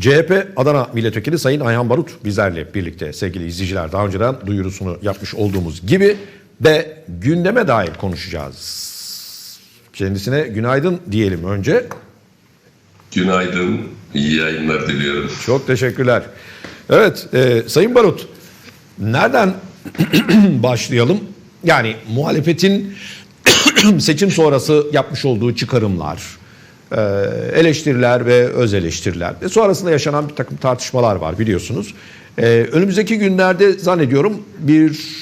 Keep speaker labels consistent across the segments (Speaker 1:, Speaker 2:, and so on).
Speaker 1: CHP Adana Milletvekili Sayın Ayhan Barut bizlerle birlikte sevgili izleyiciler daha önceden duyurusunu yapmış olduğumuz gibi ve gündeme dair konuşacağız. Kendisine günaydın diyelim önce.
Speaker 2: Günaydın, iyi yayınlar diliyorum.
Speaker 1: Çok teşekkürler. Evet e, Sayın Barut nereden başlayalım? Yani muhalefetin seçim sonrası yapmış olduğu çıkarımlar, eleştiriler ve öz eleştiriler ve sonrasında yaşanan bir takım tartışmalar var biliyorsunuz. E, önümüzdeki günlerde zannediyorum bir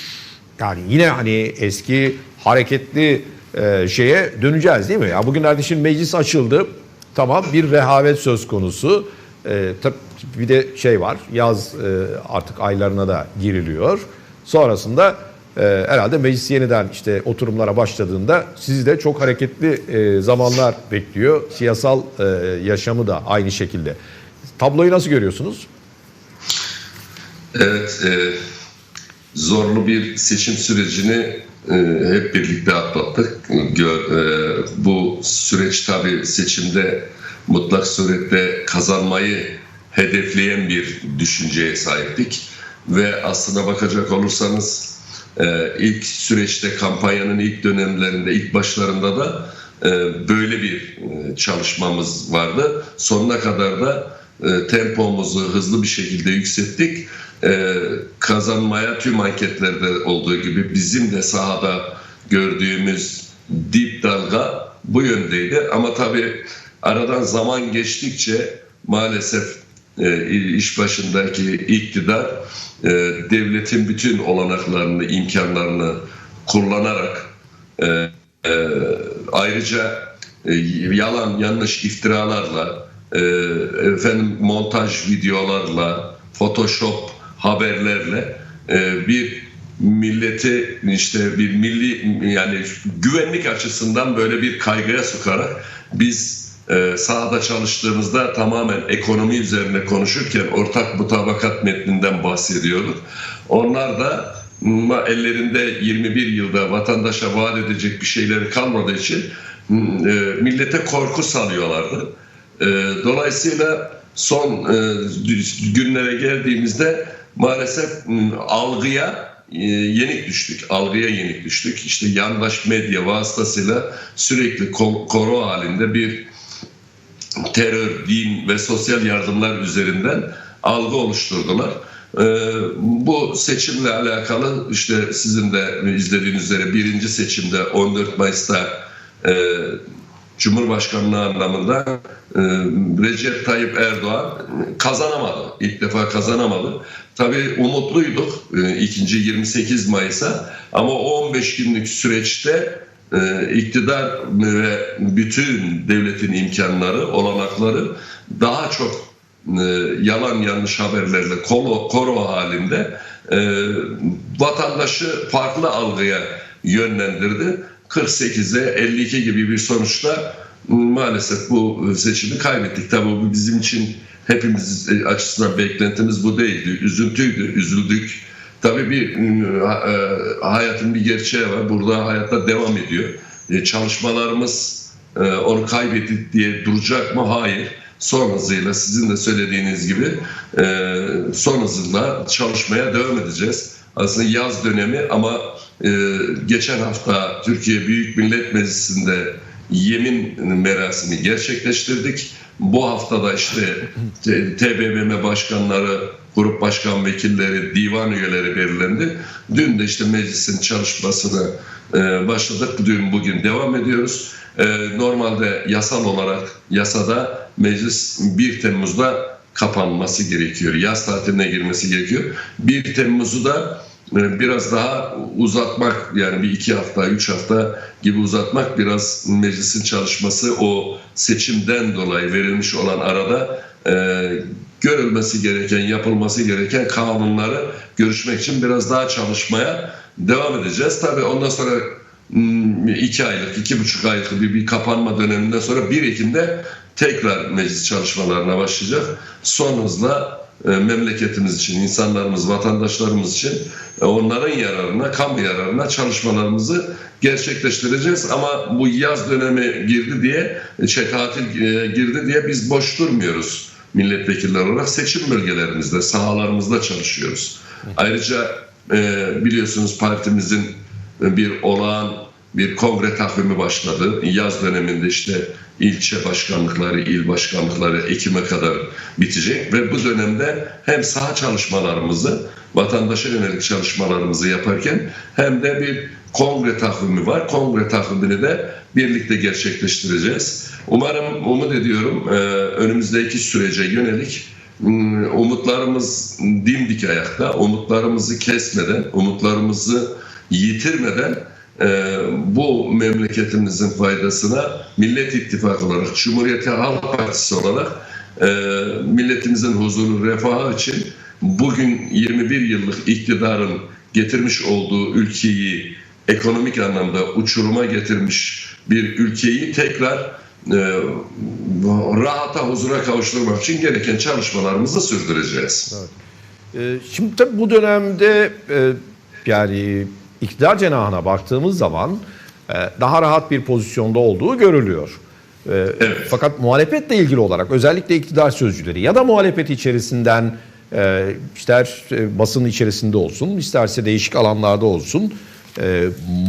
Speaker 1: yani yine hani eski hareketli e, şeye döneceğiz değil mi? Ya bugünlerde şimdi meclis açıldı. Tamam bir rehavet söz konusu. E, bir de şey var yaz e, artık aylarına da giriliyor. Sonrasında e, herhalde meclis yeniden işte oturumlara başladığında sizi de çok hareketli e, zamanlar bekliyor. Siyasal e, yaşamı da aynı şekilde. Tabloyu nasıl görüyorsunuz?
Speaker 2: Evet, e, zorlu bir seçim sürecini e, hep birlikte atlattık. Gör, e, bu süreç tabii seçimde mutlak surette kazanmayı hedefleyen bir düşünceye sahiptik. Ve aslına bakacak olursanız ilk süreçte kampanyanın ilk dönemlerinde, ilk başlarında da e, böyle bir e, çalışmamız vardı. Sonuna kadar da e, tempomuzu hızlı bir şekilde yükselttik. Kazanmaya tüm anketlerde olduğu gibi bizim de sahada gördüğümüz dip dalga bu yöndeydi. Ama tabii aradan zaman geçtikçe maalesef iş başındaki iktidar e, devletin bütün olanaklarını, imkanlarını kullanarak e, e, ayrıca e, yalan yanlış iftiralarla e, efendim montaj videolarla photoshop haberlerle e, bir milleti işte bir milli yani güvenlik açısından böyle bir kaygıya sokarak biz e, sahada çalıştığımızda tamamen ekonomi üzerine konuşurken ortak mutabakat metninden bahsediyorduk. Onlar da ellerinde 21 yılda vatandaşa vaat edecek bir şeyleri kalmadığı için e, millete korku salıyorlardı. E, dolayısıyla son e, günlere geldiğimizde maalesef algıya e, yenik düştük. Algıya yenik düştük. İşte yandaş medya vasıtasıyla sürekli ko- koro halinde bir terör, din ve sosyal yardımlar üzerinden algı oluşturdular. Ee, bu seçimle alakalı işte sizin de izlediğiniz üzere birinci seçimde 14 Mayıs'ta e, Cumhurbaşkanlığı anlamında e, Recep Tayyip Erdoğan kazanamadı. İlk defa kazanamadı. Tabii umutluyduk e, ikinci 28 Mayıs'a ama o 15 günlük süreçte iktidar ve bütün devletin imkanları, olanakları daha çok e, yalan yanlış haberlerle kolo, koro halinde e, vatandaşı farklı algıya yönlendirdi. 48'e 52 gibi bir sonuçla maalesef bu seçimi kaybettik. Tabii bu bizim için hepimiz açısından beklentimiz bu değildi. Üzüntüydü, üzüldük. Tabii bir e, hayatın bir gerçeği var. Burada hayatta devam ediyor. E, çalışmalarımız e, onu kaybettik diye duracak mı? Hayır. Son hızıyla sizin de söylediğiniz gibi e, son hızıyla çalışmaya devam edeceğiz. Aslında yaz dönemi ama geçen hafta Türkiye Büyük Millet Meclisi'nde yemin merasimi gerçekleştirdik. Bu haftada işte TBMM başkanları, grup başkan vekilleri, divan üyeleri belirlendi. Dün de işte meclisin çalışmasını e, başladık. Dün bugün devam ediyoruz. E, normalde yasal olarak yasada meclis 1 Temmuz'da kapanması gerekiyor. Yaz tatiline girmesi gerekiyor. 1 Temmuz'u da e, biraz daha uzatmak yani bir iki hafta, üç hafta gibi uzatmak biraz meclisin çalışması o seçimden dolayı verilmiş olan arada görülmesi gereken, yapılması gereken kanunları görüşmek için biraz daha çalışmaya devam edeceğiz. Tabii ondan sonra iki aylık, iki buçuk aylık bir, bir kapanma döneminden sonra 1 Ekim'de tekrar meclis çalışmalarına başlayacak. Son hızla e, memleketimiz için, insanlarımız, vatandaşlarımız için e, onların yararına, kamu yararına çalışmalarımızı gerçekleştireceğiz. Ama bu yaz dönemi girdi diye, şey tatil e, girdi diye biz boş durmuyoruz. Milletvekilleri olarak seçim bölgelerimizde, sahalarımızda çalışıyoruz. Ayrıca e, biliyorsunuz partimizin bir olağan bir kongre takvimi başladı. Yaz döneminde işte ilçe başkanlıkları, il başkanlıkları Ekim'e kadar bitecek ve bu dönemde hem saha çalışmalarımızı, vatandaşa yönelik çalışmalarımızı yaparken hem de bir kongre takvimi var. Kongre takvimini de birlikte gerçekleştireceğiz. Umarım, umut ediyorum e, önümüzdeki sürece yönelik Hmm, umutlarımız dimdik ayakta, umutlarımızı kesmeden, umutlarımızı yitirmeden e, bu memleketimizin faydasına Millet İttifakı olarak, Cumhuriyet Halk Partisi olarak e, milletimizin huzuru, refahı için bugün 21 yıllık iktidarın getirmiş olduğu ülkeyi ekonomik anlamda uçuruma getirmiş bir ülkeyi tekrar e, rahata, huzura kavuşturmak için gereken çalışmalarımızı sürdüreceğiz.
Speaker 1: Ee, Şimdi tabii bu dönemde e, yani iktidar cenahına baktığımız zaman e, daha rahat bir pozisyonda olduğu görülüyor. E,
Speaker 2: Evet.
Speaker 1: Fakat muhalefetle ilgili olarak özellikle iktidar sözcüleri ya da muhalefet içerisinden e, ister e, basın içerisinde olsun isterse değişik alanlarda olsun e,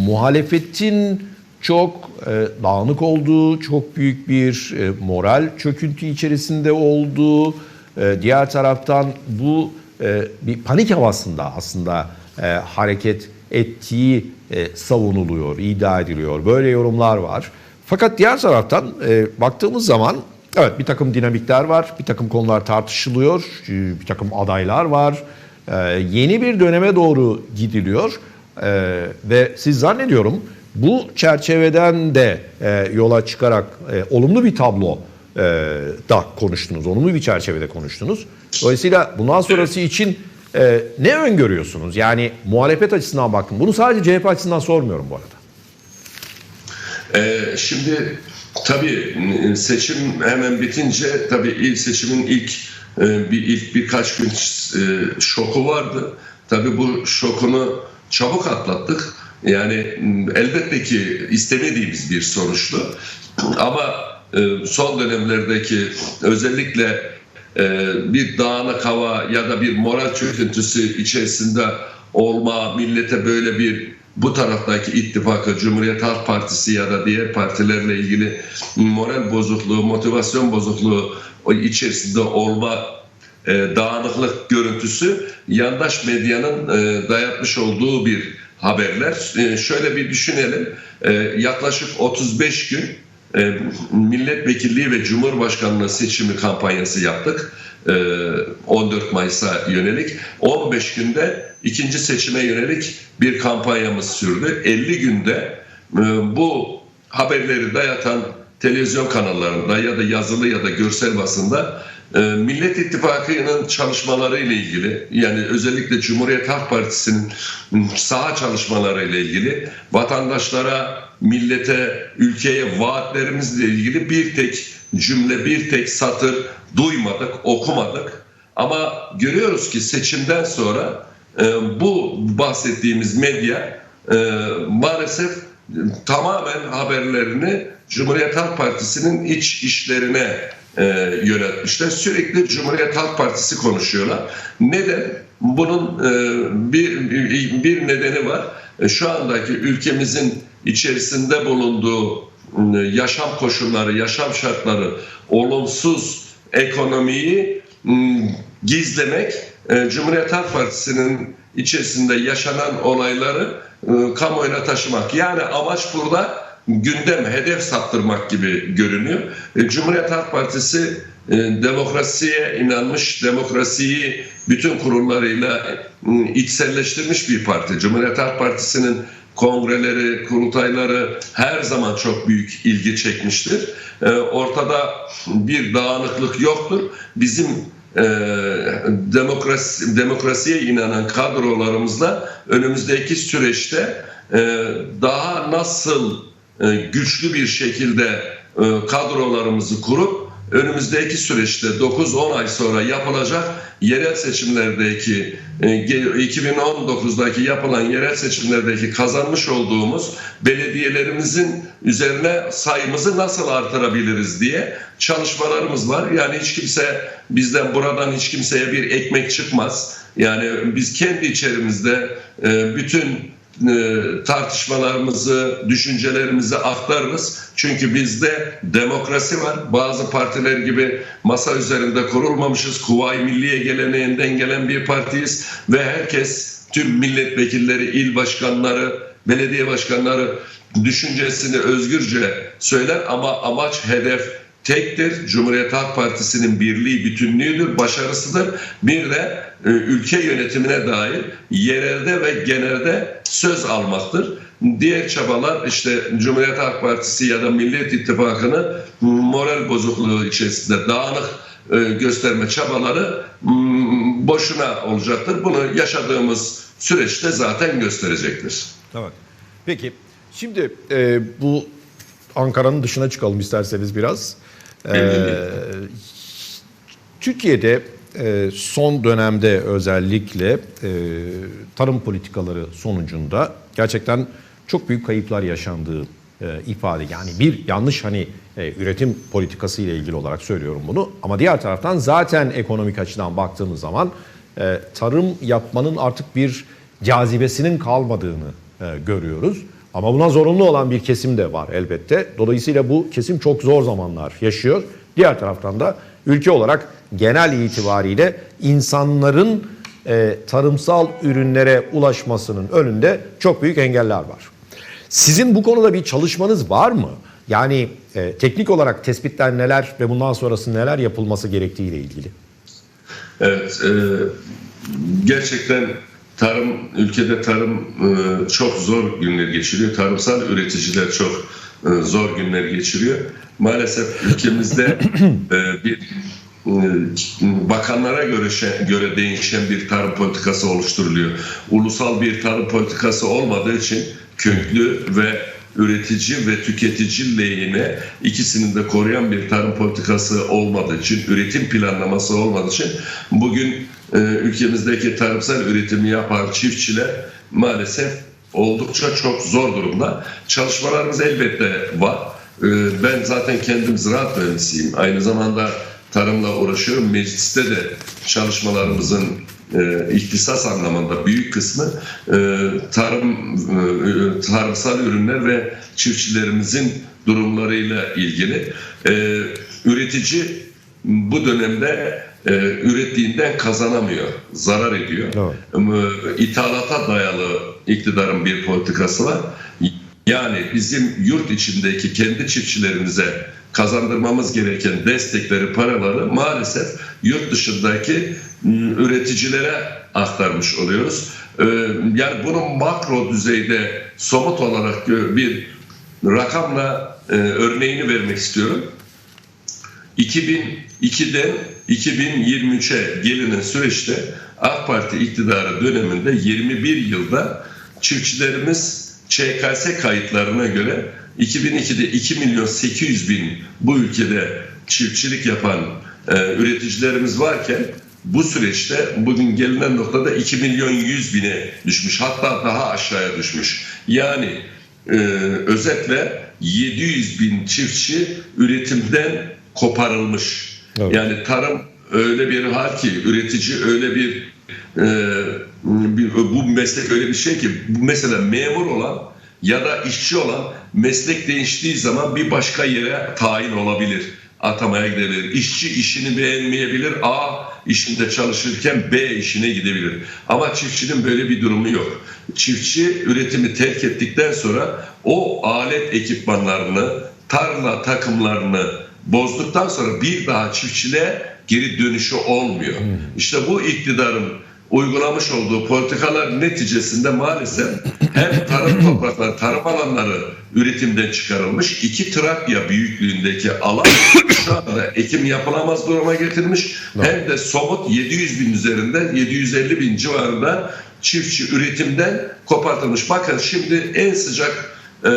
Speaker 1: muhalefetin çok e, dağınık olduğu, çok büyük bir e, moral çöküntü içerisinde olduğu, e, diğer taraftan bu e, bir panik havasında aslında e, hareket ettiği e, savunuluyor, iddia ediliyor. Böyle yorumlar var. Fakat diğer taraftan e, baktığımız zaman evet bir takım dinamikler var, bir takım konular tartışılıyor, e, bir takım adaylar var. E, yeni bir döneme doğru gidiliyor e, ve siz zannediyorum bu çerçeveden de e, yola çıkarak e, olumlu bir tablo e, da konuştunuz, olumlu bir çerçevede konuştunuz. Dolayısıyla bundan sonrası için e, ne öngörüyorsunuz? Yani muhalefet açısından bakın. Bunu sadece CHP açısından sormuyorum bu arada.
Speaker 2: Ee, şimdi tabii seçim hemen bitince tabii il seçimin ilk e, bir ilk birkaç gün e, şoku vardı. Tabii bu şokunu çabuk atlattık. Yani m, elbette ki istemediğimiz bir sonuçtu. Ama e, son dönemlerdeki özellikle e, bir dağınık hava ya da bir moral çöküntüsü içerisinde olma, millete böyle bir bu taraftaki ittifakı, Cumhuriyet Halk Partisi ya da diğer partilerle ilgili moral bozukluğu, motivasyon bozukluğu içerisinde olma dağınıklık görüntüsü yandaş medyanın e, dayatmış olduğu bir haberler. E, şöyle bir düşünelim. E, yaklaşık 35 gün e, milletvekilliği ve cumhurbaşkanlığı seçimi kampanyası yaptık. E, 14 Mayıs'a yönelik. 15 günde ikinci seçime yönelik bir kampanyamız sürdü. 50 günde e, bu haberleri dayatan televizyon kanallarında ya da yazılı ya da görsel basında e, Millet İttifakı'nın çalışmaları ile ilgili yani özellikle Cumhuriyet Halk Partisi'nin saha çalışmaları ile ilgili vatandaşlara, millete, ülkeye vaatlerimizle ilgili bir tek cümle, bir tek satır duymadık, okumadık. Ama görüyoruz ki seçimden sonra e, bu bahsettiğimiz medya e, maalesef tamamen haberlerini Cumhuriyet Halk Partisi'nin iç işlerine e, yönetmişler. Sürekli Cumhuriyet Halk Partisi konuşuyorlar. Neden? Bunun e, bir, bir bir nedeni var. E, şu andaki ülkemizin içerisinde bulunduğu e, yaşam koşulları, yaşam şartları, olumsuz ekonomiyi m, gizlemek, e, Cumhuriyet Halk Partisi'nin içerisinde yaşanan olayları e, kamuoyuna taşımak. Yani amaç burada gündem, hedef saptırmak gibi görünüyor. E, Cumhuriyet Halk Partisi e, demokrasiye inanmış, demokrasiyi bütün kurullarıyla e, içselleştirmiş bir parti. Cumhuriyet Halk Partisi'nin kongreleri, kurultayları her zaman çok büyük ilgi çekmiştir. Ortada bir dağınıklık yoktur. Bizim e, demokrasi, demokrasiye inanan kadrolarımızla önümüzdeki süreçte daha nasıl güçlü bir şekilde e, kadrolarımızı kurup önümüzdeki süreçte 9-10 ay sonra yapılacak yerel seçimlerdeki e, ge- 2019'daki yapılan yerel seçimlerdeki kazanmış olduğumuz belediyelerimizin üzerine sayımızı nasıl artırabiliriz diye çalışmalarımız var. Yani hiç kimse bizden buradan hiç kimseye bir ekmek çıkmaz. Yani biz kendi içerimizde e, bütün e, tartışmalarımızı, düşüncelerimizi aktarırız. Çünkü bizde demokrasi var. Bazı partiler gibi masa üzerinde kurulmamışız. Kuvayi Milliye geleneğinden gelen bir partiyiz ve herkes tüm milletvekilleri, il başkanları, belediye başkanları düşüncesini özgürce söyler ama amaç, hedef tektir. Cumhuriyet Halk Partisi'nin birliği, bütünlüğüdür, başarısıdır. Bir de e, ülke yönetimine dair yerelde ve genelde söz almaktır. Diğer çabalar işte Cumhuriyet Halk Partisi ya da Millet İttifakı'nı moral bozukluğu içerisinde dağınık e, gösterme çabaları mm, boşuna olacaktır. Bunu yaşadığımız süreçte zaten gösterecektir.
Speaker 1: Evet. Peki şimdi e, bu Ankara'nın dışına çıkalım isterseniz biraz. E, Türkiye'de e, son dönemde özellikle e, tarım politikaları sonucunda gerçekten çok büyük kayıplar yaşandığı e, ifade. Yani bir yanlış hani e, üretim politikası ile ilgili olarak söylüyorum bunu. Ama diğer taraftan zaten ekonomik açıdan baktığımız zaman e, tarım yapmanın artık bir cazibesinin kalmadığını e, görüyoruz. Ama buna zorunlu olan bir kesim de var elbette. Dolayısıyla bu kesim çok zor zamanlar yaşıyor. Diğer taraftan da ülke olarak genel itibariyle insanların e, tarımsal ürünlere ulaşmasının önünde çok büyük engeller var. Sizin bu konuda bir çalışmanız var mı? Yani e, teknik olarak tespitler neler ve bundan sonrası neler yapılması gerektiği ile ilgili.
Speaker 2: Evet, e, gerçekten tarım ülkede tarım e, çok zor günler geçiriyor. Tarımsal üreticiler çok zor günler geçiriyor. Maalesef ülkemizde e, bir e, bakanlara göre göre değişen bir tarım politikası oluşturuluyor. Ulusal bir tarım politikası olmadığı için köklü ve üretici ve tüketici lehine ikisini de koruyan bir tarım politikası olmadığı için, üretim planlaması olmadığı için bugün e, ülkemizdeki tarımsal üretimi yapan çiftçiler maalesef oldukça çok zor durumda. Çalışmalarımız elbette var. E, ben zaten kendim ziraat mühendisiyim. Aynı zamanda tarımla uğraşıyorum. Mecliste de çalışmalarımızın e, ihtisas anlamında büyük kısmı e, tarım e, tarımsal ürünler ve çiftçilerimizin durumlarıyla ilgili. E, üretici bu dönemde e, ürettiğinden kazanamıyor, zarar ediyor.
Speaker 1: Evet.
Speaker 2: E, İthalata dayalı iktidarın bir politikası var. Yani bizim yurt içindeki kendi çiftçilerimize kazandırmamız gereken destekleri, paraları maalesef yurt dışındaki üreticilere aktarmış oluyoruz. Ee, Yani bunun makro düzeyde somut olarak gö- bir rakamla e, örneğini vermek istiyorum. 2002'den 2023'e gelinen süreçte AK Parti iktidarı döneminde 21 yılda çiftçilerimiz ÇKS kayıtlarına göre 2002'de 2 milyon 800 bin bu ülkede çiftçilik yapan e, üreticilerimiz varken bu süreçte bugün gelinen noktada 2 milyon 100 bine düşmüş hatta daha aşağıya düşmüş. Yani e, özetle 700 bin çiftçi üretimden koparılmış.
Speaker 1: Evet.
Speaker 2: Yani tarım öyle bir hal ki üretici öyle bir, e, bir bu meslek öyle bir şey ki mesela memur olan ya da işçi olan meslek değiştiği zaman bir başka yere tayin olabilir. Atamaya gidebilir. İşçi işini beğenmeyebilir. A işinde çalışırken B işine gidebilir. Ama çiftçinin böyle bir durumu yok. Çiftçi üretimi terk ettikten sonra o alet ekipmanlarını, tarla takımlarını bozduktan sonra bir daha çiftçiliğe geri dönüşü olmuyor. İşte bu iktidarın uygulamış olduğu politikalar neticesinde maalesef hem tarım toprakları, tarım alanları üretimden çıkarılmış. iki Trakya büyüklüğündeki alan şu anda ekim yapılamaz duruma getirmiş. Hem de somut 700 bin üzerinden 750 bin civarında çiftçi üretimden kopartılmış. Bakın şimdi en sıcak e, e,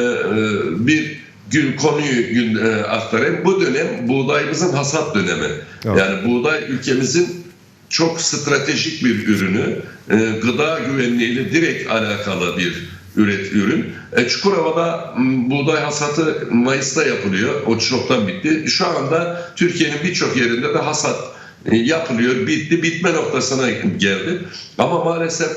Speaker 2: bir gün konuyu gün e, aktarayım. Bu dönem buğdayımızın hasat dönemi.
Speaker 1: Evet.
Speaker 2: Yani buğday ülkemizin çok stratejik bir ürünü, e, gıda güvenliğiyle direkt alakalı bir üret ürün. E, Çukurova'da m, buğday hasatı Mayıs'ta yapılıyor. O çoktan bitti. Şu anda Türkiye'nin birçok yerinde de hasat e, yapılıyor. Bitti. Bitme noktasına geldi. Ama maalesef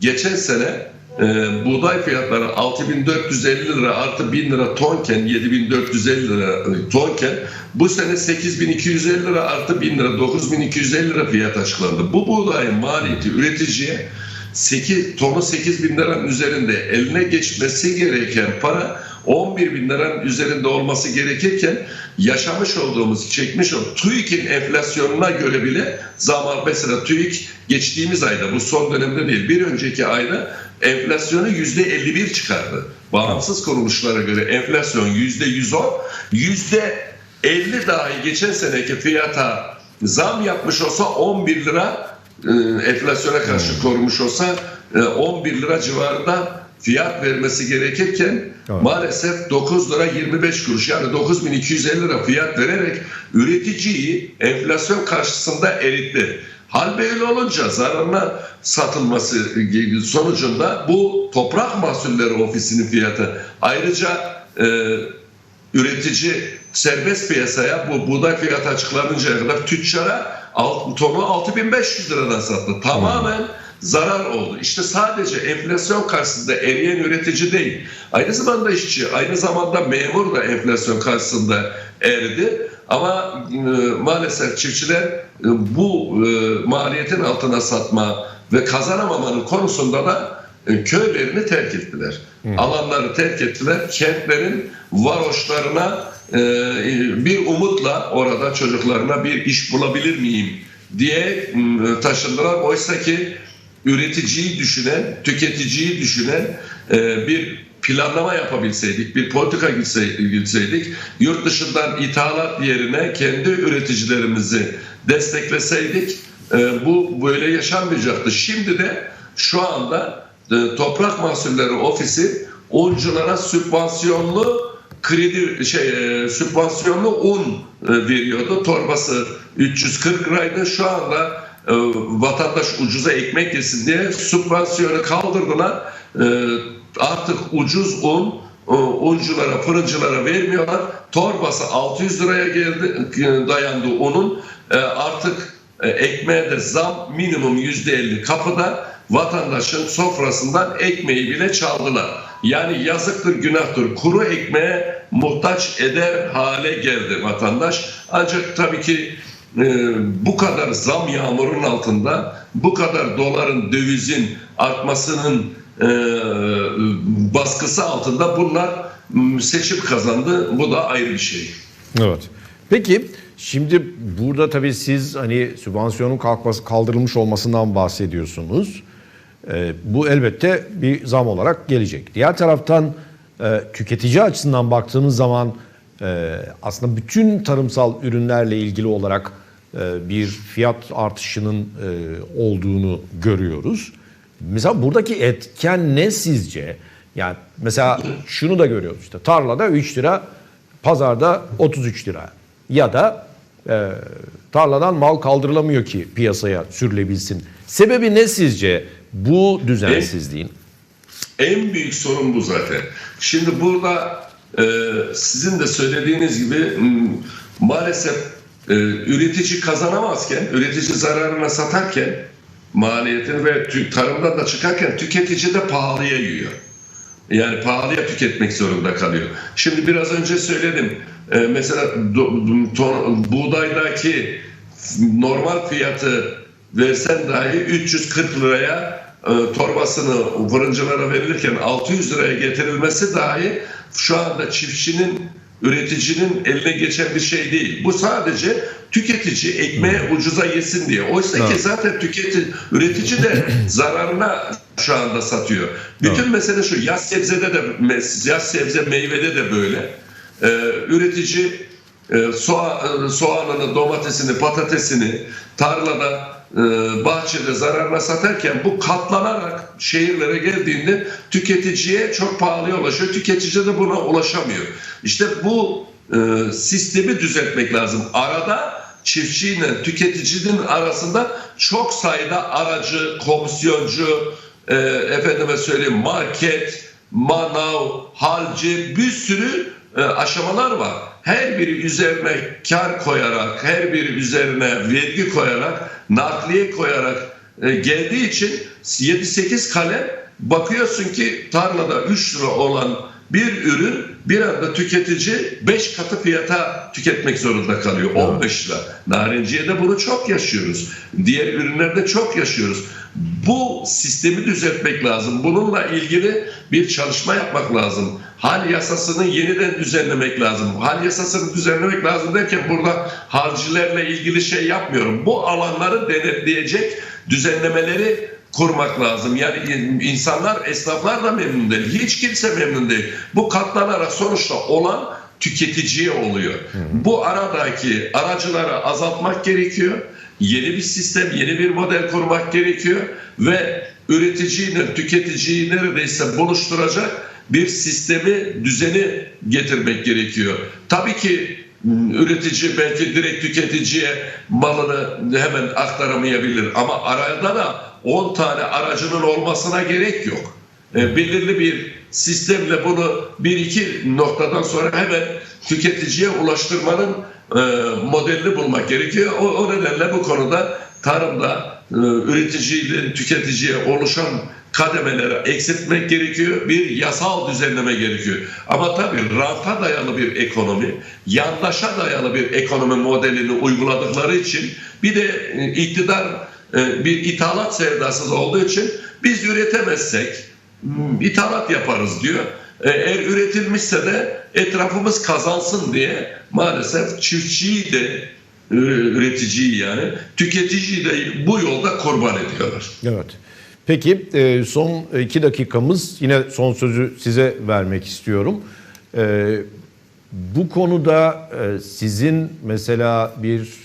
Speaker 2: geçen sene e, buğday fiyatları 6450 lira artı 1000 lira tonken 7450 lira e, tonken bu sene 8250 lira artı 1000 lira 9250 lira fiyat açıklandı. Bu buğdayın maliyeti üreticiye 8 tonu 8 bin liranın üzerinde eline geçmesi gereken para 11 bin liranın üzerinde olması gerekirken yaşamış olduğumuz, çekmiş olduğumuz TÜİK'in enflasyonuna göre bile zaman mesela TÜİK geçtiğimiz ayda bu son dönemde değil bir önceki ayda enflasyonu yüzde 51 çıkardı. Bağımsız kuruluşlara göre enflasyon yüzde 110, yüzde 50 dahi geçen seneki fiyata zam yapmış olsa 11 lira e, enflasyona karşı korumuş olsa e, 11 lira civarında fiyat vermesi gerekirken
Speaker 1: Evet.
Speaker 2: maalesef 9 lira 25 kuruş yani 9250 lira fiyat vererek üreticiyi enflasyon karşısında eritti. Hal böyle olunca zararına satılması sonucunda bu toprak mahsulleri ofisinin fiyatı ayrıca e, üretici serbest piyasaya bu buğday fiyatı açıklanıncaya kadar tüccara alt, tonu 6500 liradan sattı. Tamamen zarar oldu. İşte sadece enflasyon karşısında eriyen üretici değil. Aynı zamanda işçi, aynı zamanda memur da enflasyon karşısında eridi. Ama e, maalesef çiftçiler e, bu e, maliyetin altına satma ve kazanamamanın konusunda da e, köylerini terk ettiler. Alanları terk ettiler. Kentlerin varoşlarına e, bir umutla orada çocuklarına bir iş bulabilir miyim diye m, taşındılar. Oysa ki üreticiyi düşünen, tüketiciyi düşünen e, bir planlama yapabilseydik, bir politika gitse- gitseydik, yurt dışından ithalat yerine kendi üreticilerimizi destekleseydik e, bu böyle yaşanmayacaktı. Şimdi de şu anda e, Toprak Mahsulleri Ofisi unculara sübvansiyonlu kredi şey e, sübvansiyonlu un veriyordu. Torbası 340 liraydı. Şu anda vatandaş ucuza ekmek yesin diye sübvansiyonu kaldırdılar. Artık ucuz un e, unculara, fırıncılara vermiyorlar. Torbası 600 liraya geldi, e, dayandı unun. E, artık ekmeğe de zam minimum %50 kapıda vatandaşın sofrasından ekmeği bile çaldılar. Yani yazıktır günahtır kuru ekmeğe muhtaç eder hale geldi vatandaş. Ancak tabii ki e, bu kadar zam yağmurun altında bu kadar doların dövizin artmasının e, baskısı altında bunlar seçim kazandı. Bu da ayrı bir şey.
Speaker 1: Evet. Peki şimdi burada tabii siz hani sübvansiyonun kalkması kaldırılmış olmasından bahsediyorsunuz. Ee, bu elbette bir zam olarak gelecek. Diğer taraftan e, tüketici açısından baktığınız zaman e, aslında bütün tarımsal ürünlerle ilgili olarak e, bir fiyat artışının e, olduğunu görüyoruz. Mesela buradaki etken ne sizce? Yani mesela şunu da görüyoruz işte tarlada 3 lira pazarda 33 lira ya da e, tarladan mal kaldırılamıyor ki piyasaya sürülebilsin. Sebebi ne sizce bu düzensizliğin?
Speaker 2: En büyük sorun bu zaten. Şimdi burada e, sizin de söylediğiniz gibi maalesef e, üretici kazanamazken, üretici zararına satarken maliyetini ve tarımdan da çıkarken tüketici de pahalıya yiyor. Yani pahalıya tüketmek zorunda kalıyor. Şimdi biraz önce söyledim. E, mesela buğdaydaki normal fiyatı versen dahi 340 liraya e, torbasını fırıncılara verilirken 600 liraya getirilmesi dahi şu anda çiftçinin üreticinin eline geçen bir şey değil. Bu sadece tüketici ekmeği ucuza yesin diye. Oysa ki zaten tüketici, üretici de zararına şu anda satıyor. Bütün mesele şu. Yaz sebzede de yaz sebze meyvede de böyle. Ee, üretici e, soğa, soğanını, domatesini, patatesini tarlada bahçede zararına satarken bu katlanarak şehirlere geldiğinde tüketiciye çok pahalıya ulaşıyor. Tüketici de buna ulaşamıyor. İşte bu e, sistemi düzeltmek lazım. Arada çiftçiyle tüketicinin arasında çok sayıda aracı, komisyoncu, e, efendime söyleyeyim market, manav, halci bir sürü e, aşamalar var. Her biri üzerine kar koyarak, her biri üzerine vergi koyarak, nakliye koyarak e, geldiği için 7-8 kalem. Bakıyorsun ki tarlada 3 lira olan bir ürün bir anda tüketici 5 katı fiyata tüketmek zorunda kalıyor. 15 lira. Narenciye'de bunu çok yaşıyoruz. Diğer ürünlerde çok yaşıyoruz. Bu sistemi düzeltmek lazım. Bununla ilgili bir çalışma yapmak lazım. Hal yasasını yeniden düzenlemek lazım. Hal yasasını düzenlemek lazım derken burada harcilerle ilgili şey yapmıyorum. Bu alanları denetleyecek düzenlemeleri kurmak lazım. Yani insanlar, esnaflar da memnun değil. Hiç kimse memnun değil. Bu katlanarak sonuçta olan tüketiciye oluyor. Bu aradaki aracıları azaltmak gerekiyor. Yeni bir sistem, yeni bir model kurmak gerekiyor ve üreticiyle tüketiciyi neredeyse buluşturacak bir sistemi, düzeni getirmek gerekiyor. Tabii ki üretici belki direkt tüketiciye malını hemen aktaramayabilir ama arada da 10 tane aracının olmasına gerek yok. E, belirli bir sistemle bunu bir iki noktadan sonra hemen tüketiciye ulaştırmanın e, modelini bulmak gerekiyor. O, o nedenle bu konuda tarımda e, üreticiyle tüketiciye oluşan kademeleri eksiltmek gerekiyor. Bir yasal düzenleme gerekiyor. Ama tabii ranta dayalı bir ekonomi, yandaşa dayalı bir ekonomi modelini uyguladıkları için bir de e, iktidar e, bir ithalat sevdasız olduğu için biz üretemezsek m, ithalat yaparız diyor. E, Eğer üretilmişse de etrafımız kazansın diye maalesef çiftçiyi de üreticiyi yani tüketiciyi de bu yolda kurban ediyorlar.
Speaker 1: Evet. Peki e, son iki dakikamız yine son sözü size vermek istiyorum. E, bu konuda e, sizin mesela bir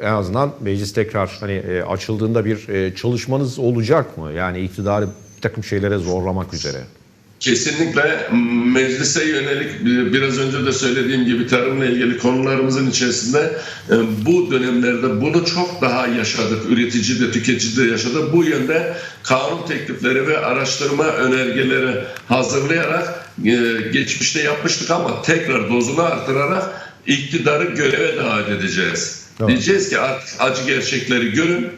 Speaker 1: en azından meclis tekrar hani açıldığında bir çalışmanız olacak mı? Yani iktidarı bir takım şeylere zorlamak üzere.
Speaker 2: Kesinlikle meclise yönelik biraz önce de söylediğim gibi tarımla ilgili konularımızın içerisinde e, bu dönemlerde bunu çok daha yaşadık. Üretici de tüketici de yaşadı. Bu yönde kanun teklifleri ve araştırma önergeleri hazırlayarak e, geçmişte yapmıştık ama tekrar dozunu artırarak iktidarı göreve davet edeceğiz.
Speaker 1: Tamam.
Speaker 2: Diyeceğiz ki artık acı gerçekleri görün.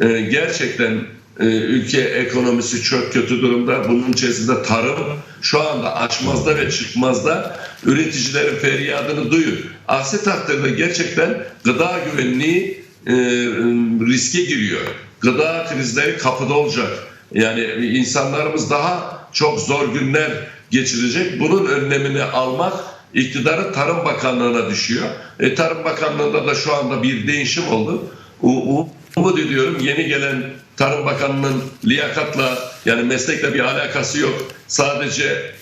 Speaker 2: E, Gerçekten ülke ekonomisi çok kötü durumda. Bunun içerisinde tarım şu anda açmazda ve çıkmazda üreticilerin feryadını duyun. Aksi takdirde gerçekten gıda güvenliği e, riske giriyor. Gıda krizleri kapıda olacak. Yani insanlarımız daha çok zor günler geçirecek. Bunun önlemini almak iktidarı Tarım Bakanlığı'na düşüyor. E, Tarım Bakanlığı'nda da şu anda bir değişim oldu. Umut ediyorum yeni gelen Tarım Bakanı'nın liyakatla yani meslekle bir alakası yok. Sadece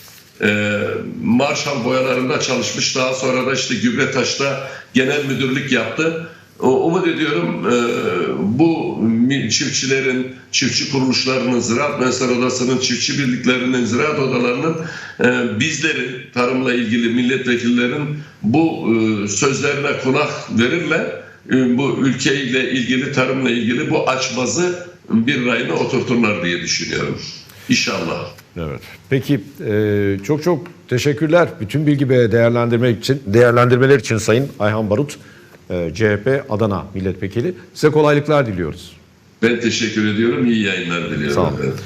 Speaker 2: e, Marshall boyalarında çalışmış. Daha sonra da işte Gübretaş'ta genel müdürlük yaptı. Umut ediyorum e, bu çiftçilerin, çiftçi kuruluşlarının, Ziraat Mühendisleri Odası'nın, çiftçi birliklerinin, ziraat odalarının e, bizlerin, tarımla ilgili milletvekillerin bu e, sözlerine kulak verirler. E, bu ülkeyle ilgili, tarımla ilgili bu açmazı bir rayına oturturlar diye düşünüyorum. İnşallah.
Speaker 1: Evet. Peki e, çok çok teşekkürler bütün bilgi ve değerlendirme için değerlendirmeler için Sayın Ayhan Barut, e, CHP Adana Milletvekili. Size kolaylıklar diliyoruz.
Speaker 2: Ben teşekkür ediyorum. İyi yayınlar diliyorum.
Speaker 1: Sağ olun.
Speaker 2: Evet.